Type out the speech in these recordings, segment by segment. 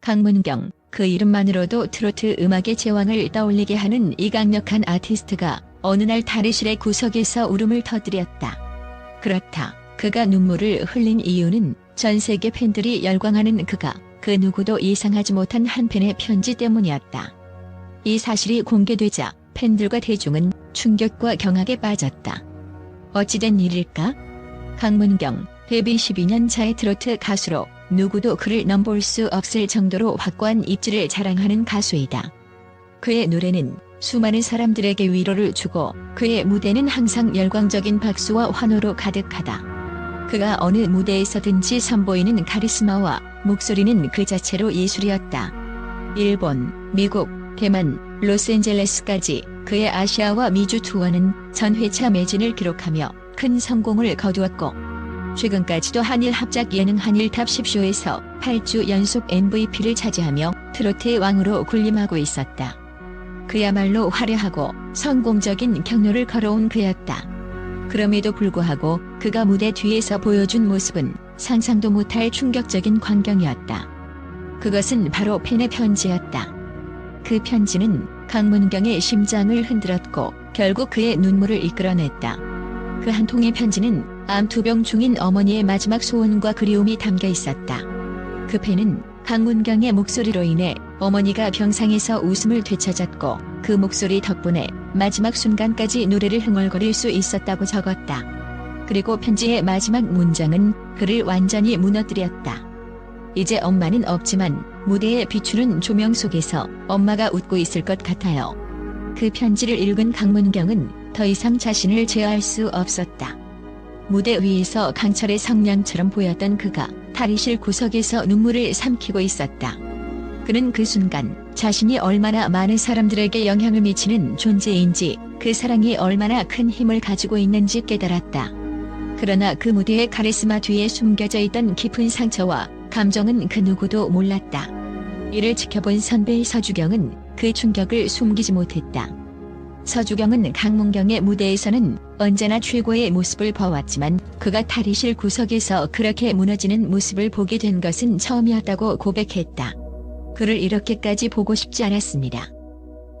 강문경, 그 이름만으로도 트로트 음악의 제왕을 떠올리게 하는 이 강력한 아티스트가 어느 날 탈의실의 구석에서 울음을 터뜨렸다. 그렇다. 그가 눈물을 흘린 이유는 전 세계 팬들이 열광하는 그가 그 누구도 예상하지 못한 한 팬의 편지 때문이었다. 이 사실이 공개되자 팬들과 대중은 충격과 경악에 빠졌다. 어찌된 일일까? 강문경, 데뷔 12년 차의 트로트 가수로 누구도 그를 넘볼 수 없을 정도로 확고한 입지를 자랑하는 가수이다. 그의 노래는 수많은 사람들에게 위로를 주고 그의 무대는 항상 열광적인 박수와 환호로 가득하다. 그가 어느 무대에서든지 선보이는 카리스마와 목소리는 그 자체로 예술이었다. 일본, 미국, 대만, 로스앤젤레스까지 그의 아시아와 미주 투어는 전회차 매진을 기록하며 큰 성공을 거두었고 최근까지도 한일 합작 예능 한일탑 10쇼에서 8주 연속 MVP를 차지하며 트로트의 왕으로 군림하고 있었다. 그야말로 화려하고 성공적인 경로를 걸어온 그였다. 그럼에도 불구하고 그가 무대 뒤에서 보여준 모습은 상상도 못할 충격적인 광경이었다. 그것은 바로 팬의 편지였다. 그 편지는 강문경의 심장을 흔들었고 결국 그의 눈물을 이끌어냈다. 그 한 통의 편지는 암투병 중인 어머니의 마지막 소원과 그리움이 담겨 있었다. 그 팬은 강문경의 목소리로 인해 어머니가 병상에서 웃음을 되찾았고 그 목소리 덕분에 마지막 순간까지 노래를 흥얼거릴 수 있었다고 적었다. 그리고 편지의 마지막 문장은 그를 완전히 무너뜨렸다. 이제 엄마는 없지만 무대에 비추는 조명 속에서 엄마가 웃고 있을 것 같아요. 그 편지를 읽은 강문경은 더 이상 자신을 제어할 수 없었다. 무대 위에서 강철의 성냥처럼 보였던 그가 탈의실 구석에서 눈물을 삼키고 있었다. 그는 그 순간 자신이 얼마나 많은 사람들에게 영향을 미치는 존재인지 그 사랑이 얼마나 큰 힘을 가지고 있는지 깨달았다. 그러나 그 무대의 카리스마 뒤에 숨겨져 있던 깊은 상처와 감정은 그 누구도 몰랐다. 이를 지켜본 선배 서주경은 그 충격을 숨기지 못했다. 서주경은 강문경의 무대에서는 언제나 최고의 모습을 봐왔지만 그가 탈의실 구석에서 그렇게 무너지는 모습을 보게 된 것은 처음이었다고 고백했다. 그를 이렇게까지 보고 싶지 않았습니다.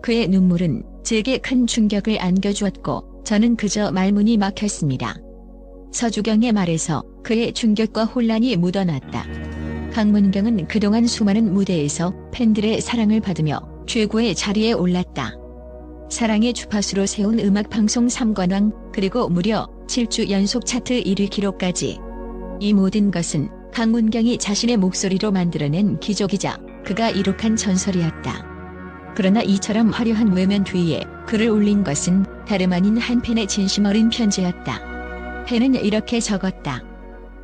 그의 눈물은 제게 큰 충격을 안겨주었고 저는 그저 말문이 막혔습니다. 서주경의 말에서 그의 충격과 혼란이 묻어났다. 강문경은 그동안 수많은 무대에서 팬들의 사랑을 받으며 최고의 자리에 올랐다. 사랑의 주파수로 세운 음악 방송 3관왕 그리고 무려 7주 연속 차트 1위 기록까지. 이 모든 것은 강문경이 자신의 목소리로 만들어낸 기적이자 그가 이룩한 전설이었다. 그러나 이처럼 화려한 외면 뒤에 그를 올린 것은 다름 아닌 한 팬의 진심 어린 편지였다. 팬은 이렇게 적었다.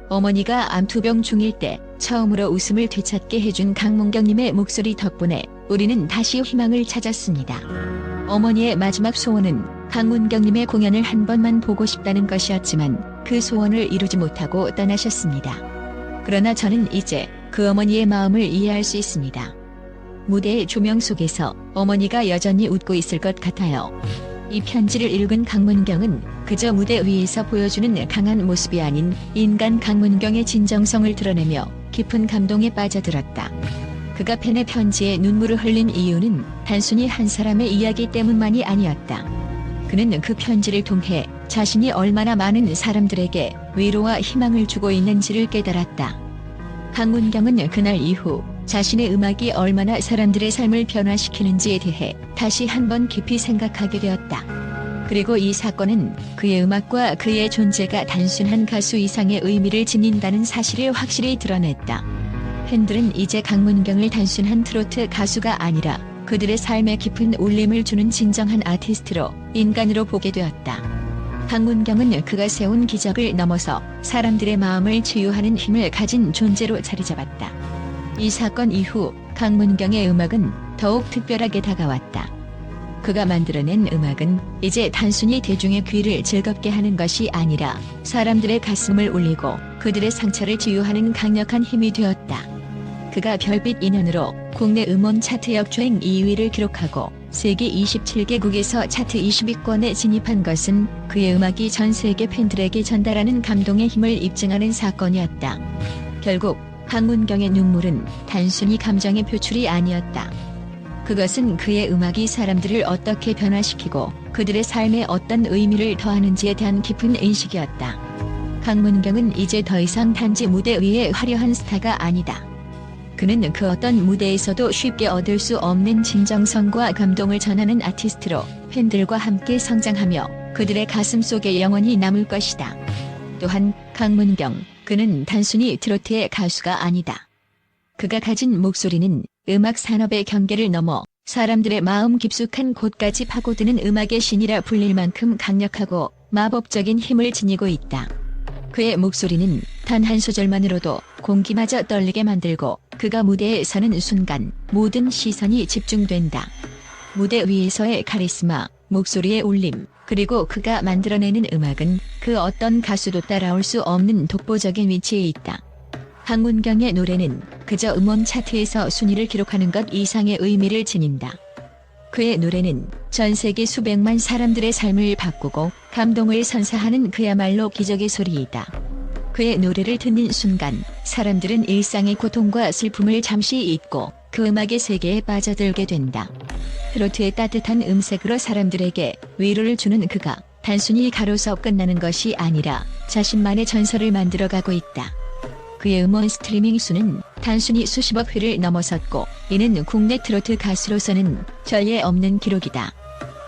어머니가 암투병 중일 때 처음으로 웃음을 되찾게 해준 강문경님의 목소리 덕분에 우리는 다시 희망을 찾았습니다. 어머니의 마지막 소원은 강문경님의 공연을 한 번만 보고 싶다는 것이었지만 그 소원을 이루지 못하고 떠나셨습니다. 그러나 저는 이제 그 어머니의 마음을 이해할 수 있습니다. 무대의 조명 속에서 어머니가 여전히 웃고 있을 것 같아요. 이 편지를 읽은 강문경은 그저 무대 위에서 보여주는 강한 모습이 아닌 인간 강문경의 진정성을 드러내며 깊은 감동에 빠져들었다. 그가 팬의 편지에 눈물을 흘린 이유는 단순히 한 사람의 이야기 때문만이 아니었다. 그는 그 편지를 통해 자신이 얼마나 많은 사람들에게 위로와 희망을 주고 있는지를 깨달았다. 강문경은 그날 이후 자신의 음악이 얼마나 사람들의 삶을 변화시키는지에 대해 다시 한번 깊이 생각하게 되었다. 그리고 이 사건은 그의 음악과 그의 존재가 단순한 가수 이상의 의미를 지닌다는 사실을 확실히 드러냈다. 팬들은 이제 강문경을 단순한 트로트 가수가 아니라 그들의 삶에 깊은 울림을 주는 진정한 아티스트로 인간으로 보게 되었다. 강문경은 그가 세운 기적을 넘어서 사람들의 마음을 치유하는 힘을 가진 존재로 자리 잡았다. 이 사건 이후 강문경의 음악은 더욱 특별하게 다가왔다. 그가 만들어낸 음악은 이제 단순히 대중의 귀를 즐겁게 하는 것이 아니라 사람들의 가슴을 울리고 그들의 상처를 치유하는 강력한 힘이 되었다. 그가 별빛 인연으로 국내 음원 차트 역주행 2위를 기록하고 세계 27개국에서 차트 20위권에 진입한 것은 그의 음악이 전 세계 팬들에게 전달하는 감동의 힘을 입증하는 사건이었다. 결국 강문경의 눈물은 단순히 감정의 표출이 아니었다. 그것은 그의 음악이 사람들을 어떻게 변화시키고 그들의 삶에 어떤 의미를 더하는지에 대한 깊은 인식이었다. 강문경은 이제 더 이상 단지 무대 위의 화려한 스타가 아니다. 그는 그 어떤 무대에서도 쉽게 얻을 수 없는 진정성과 감동을 전하는 아티스트로 팬들과 함께 성장하며 그들의 가슴 속에 영원히 남을 것이다. 또한 강문경, 그는 단순히 트로트의 가수가 아니다. 그가 가진 목소리는 음악 산업의 경계를 넘어 사람들의 마음 깊숙한 곳까지 파고드는 음악의 신이라 불릴 만큼 강력하고 마법적인 힘을 지니고 있다. 그의 목소리는 단 한 소절만으로도 공기마저 떨리게 만들고 그가 무대에 서는 순간 모든 시선이 집중된다. 무대 위에서의 카리스마, 목소리의 울림, 그리고 그가 만들어내는 음악은 그 어떤 가수도 따라올 수 없는 독보적인 위치에 있다. 강문경의 노래는 그저 음원 차트에서 순위를 기록하는 것 이상의 의미를 지닌다. 그의 노래는 전 세계 수백만 사람들의 삶을 바꾸고 감동을 선사하는 그야말로 기적의 소리이다. 그의 노래를 듣는 순간 사람들은 일상의 고통과 슬픔을 잠시 잊고 그 음악의 세계에 빠져들게 된다. 트로트의 따뜻한 음색으로 사람들에게 위로를 주는 그가 단순히 가로서 끝나는 것이 아니라 자신만의 전설을 만들어가고 있다. 그의 음원 스트리밍 수는 단순히 수십억 회를 넘어섰고 이는 국내 트로트 가수로서는 전례 없는 기록이다.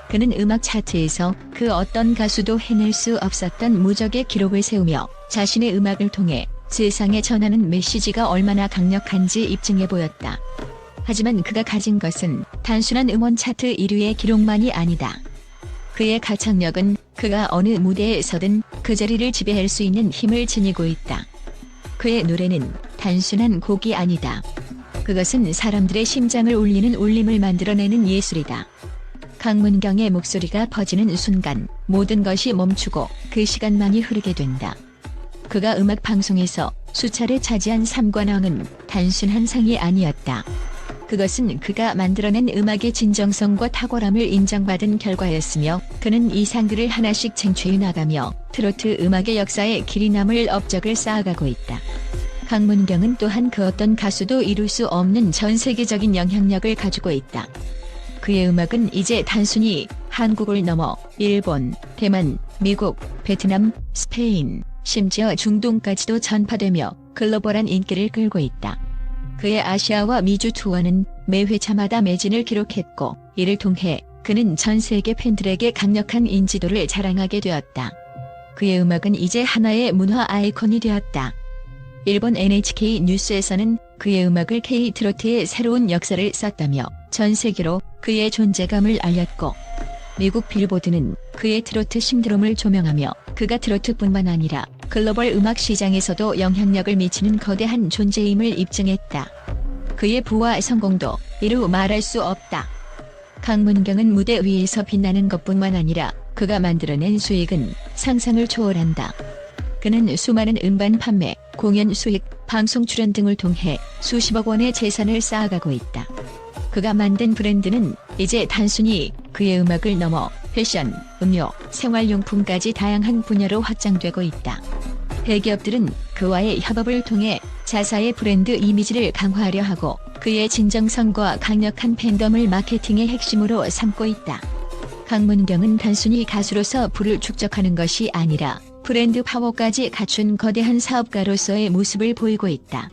그는 음악 차트에서 그 어떤 가수도 해낼 수 없었던 무적의 기록을 세우며 자신의 음악을 통해 세상에 전하는 메시지가 얼마나 강력한지 입증해 보였다. 하지만 그가 가진 것은 단순한 음원 차트 1위의 기록만이 아니다. 그의 가창력은 그가 어느 무대에 서든 그 자리를 지배할 수 있는 힘을 지니고 있다. 그의 노래는 단순한 곡이 아니다. 그것은 사람들의 심장을 울리는 울림을 만들어내는 예술이다. 강문경의 목소리가 퍼지는 순간 모든 것이 멈추고 그 시간만이 흐르게 된다. 그가 음악 방송에서 수차례 차지한 삼관왕은 단순한 상이 아니었다. 그것은 그가 만들어낸 음악의 진정성과 탁월함을 인정받은 결과였으며 그는 이 상들을 하나씩 쟁취해 나가며 트로트 음악의 역사에 길이 남을 업적을 쌓아가고 있다. 강문경은 또한 그 어떤 가수도 이룰 수 없는 전 세계적인 영향력을 가지고 있다. 그의 음악은 이제 단순히 한국을 넘어 일본, 대만, 미국, 베트남, 스페인, 심지어 중동까지도 전파되며 글로벌한 인기를 끌고 있다. 그의 아시아와 미주 투어는 매 회차마다 매진을 기록했고 이를 통해 그는 전 세계 팬들에게 강력한 인지도를 자랑하게 되었다. 그의 음악은 이제 하나의 문화 아이콘이 되었다. 일본 NHK 뉴스에서는 그의 음악을 K-트로트의 새로운 역사를 썼다며 전 세계로 그의 존재감을 알렸고 미국 빌보드는 그의 트로트 신드롬을 조명하며 그가 트로트뿐만 아니라 글로벌 음악 시장에서도 영향력을 미치는 거대한 존재임을 입증했다. 그의 부와 성공도 이루 말할 수 없다. 강문경은 무대 위에서 빛나는 것뿐만 아니라 그가 만들어낸 수익은 상상을 초월한다. 그는 수많은 음반 판매, 공연 수익, 방송 출연 등을 통해 수십억 원의 재산을 쌓아가고 있다. 그가 만든 브랜드는 이제 단순히 그의 음악을 넘어 패션, 음료, 생활용품까지 다양한 분야로 확장되고 있다. 대기업들은 그와의 협업을 통해 자사의 브랜드 이미지를 강화하려 하고 그의 진정성과 강력한 팬덤을 마케팅의 핵심으로 삼고 있다. 강문경은 단순히 가수로서 부를 축적하는 것이 아니라 브랜드 파워까지 갖춘 거대한 사업가로서의 모습을 보이고 있다.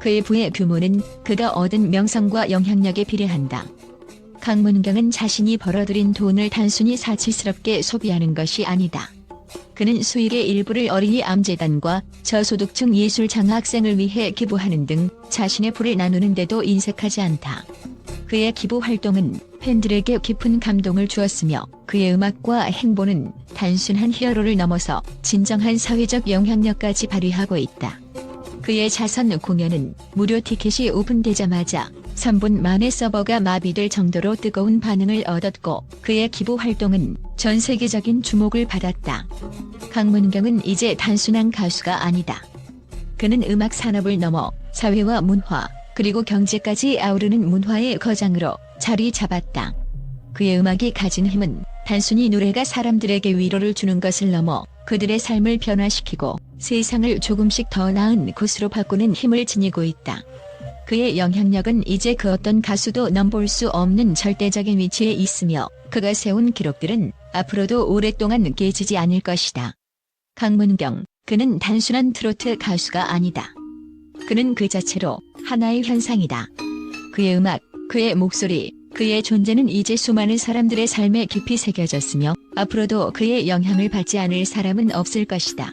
그의 부의 규모는 그가 얻은 명성과 영향력에 비례한다. 강문경은 자신이 벌어들인 돈을 단순히 사치스럽게 소비하는 것이 아니다. 그는 수익의 일부를 어린이 암재단과 저소득층 예술 장학생을 위해 기부하는 등 자신의 부를 나누는 데도 인색하지 않다. 그의 기부 활동은 팬들에게 깊은 감동을 주었으며 그의 음악과 행보는 단순한 히어로를 넘어서 진정한 사회적 영향력까지 발휘하고 있다. 그의 자선 공연은 무료 티켓이 오픈되자마자 3분 만에 서버가 마비될 정도로 뜨거운 반응을 얻었고 그의 기부 활동은 전 세계적인 주목을 받았다. 강문경은 이제 단순한 가수가 아니다. 그는 음악 산업을 넘어 사회와 문화, 그리고 경제까지 아우르는 문화의 거장으로 자리 잡았다. 그의 음악이 가진 힘은 단순히 노래가 사람들에게 위로를 주는 것을 넘어 그들의 삶을 변화시키고 세상을 조금씩 더 나은 곳으로 바꾸는 힘을 지니고 있다. 그의 영향력은 이제 그 어떤 가수도 넘볼 수 없는 절대적인 위치에 있으며 그가 세운 기록들은 앞으로도 오랫동안 깨지지 않을 것이다. 강문경, 그는 단순한 트로트 가수가 아니다. 그는 그 자체로 하나의 현상이다. 그의 음악, 그의 목소리, 그의 존재는 이제 수많은 사람들의 삶에 깊이 새겨졌으며 앞으로도 그의 영향을 받지 않을 사람은 없을 것이다.